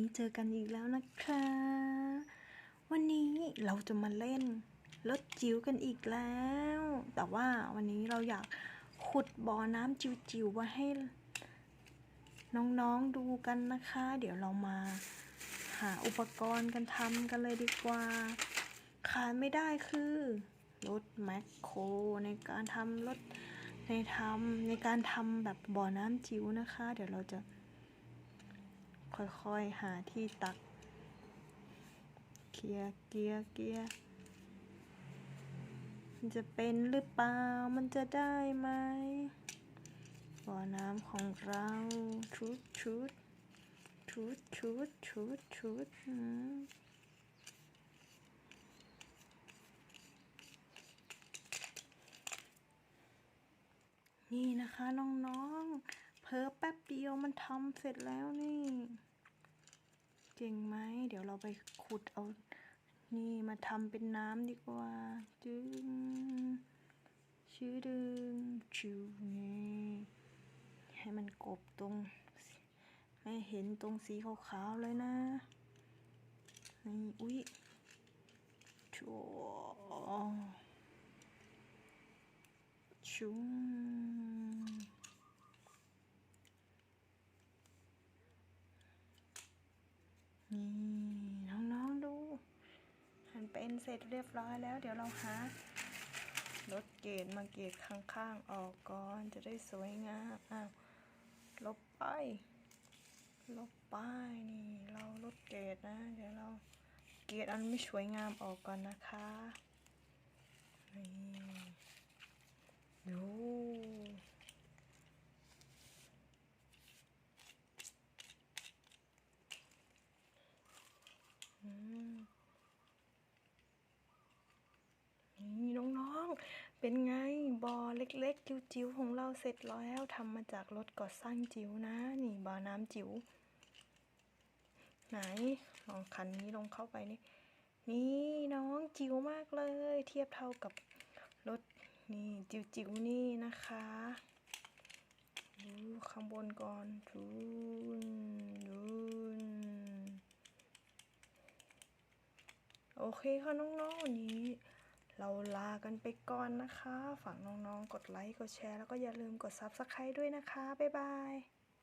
นี้เจอกันอีกแล้วนะคะ วันนี้เราจะมาเล่นรถจิ๋วกันอีกแล้ว แต่ว่าวันนี้เราอยากขุดบ่อน้ำจิ๋วๆไว้ให้น้องๆดูกันนะคะ เดี๋ยวเรามาหาอุปกรณ์กันทำกันเลยดีกว่า ขาดไม่ได้คือรถแมคโครในการทำรถในทำในการทำแบบบ่อน้ำจิ๋วนะคะ เดี๋ยวเราจะ ค่อยๆ หาที่ตัก เกียร์เกียร์เกียร์มันจะเป็นหรือเปล่า มันจะได้ไหมบ่อน้ำของเราชุดชุดชุดชุดชุดชุดอืมนี่นะคะน้องๆ เพอแป๊บเดียวมันทำเสร็จแล้วนี่ เก่งไหม เดี๋ยวเราไปขุดเอา นี่มาทำเป็นน้ำดีกว่า จึงชื่อดึงชิวนี่ให้มันกบตรง ให้เห็นตรงสีขาวๆเลยนะ นี่ อุ๊ยชัวชุง นี่น้องๆดูมัน เป็นเสร็จเรียบร้อยแล้ว เดี๋ยวเราหาลดเกตมาเกตข้างๆออกก่อนจะได้สวยงามอ้าวลบไป ลบไปนี่เราลดเกตนะ เดี๋ยวเราเกตอันไม่สวยงามออกก่อนนะคะนี่ดู อืมนี่น้องๆ เป็นไงบ่อเล็ก ๆ จิ๋วๆของเราเสร็จแล้วทำมาจากรถก่อสร้างจิ๋วนะ นี่บ่อน้ำจิ๋วไหนลองคันนี้ลงเข้าไปนี่นี่น้องจิ๋วมากเลย เทียบเท่ากับรถนี่จิ๋วๆนี่นะคะดูข้างบนก่อนดูดูโอเคค่ะน้องๆวันนี้ เราลากันไปก่อนนะคะ ฝากน้องๆ กดไลค์ กดแชร์ แล้วก็อย่าลืมกด Subscribe ด้วยนะคะ บ๊ายบาย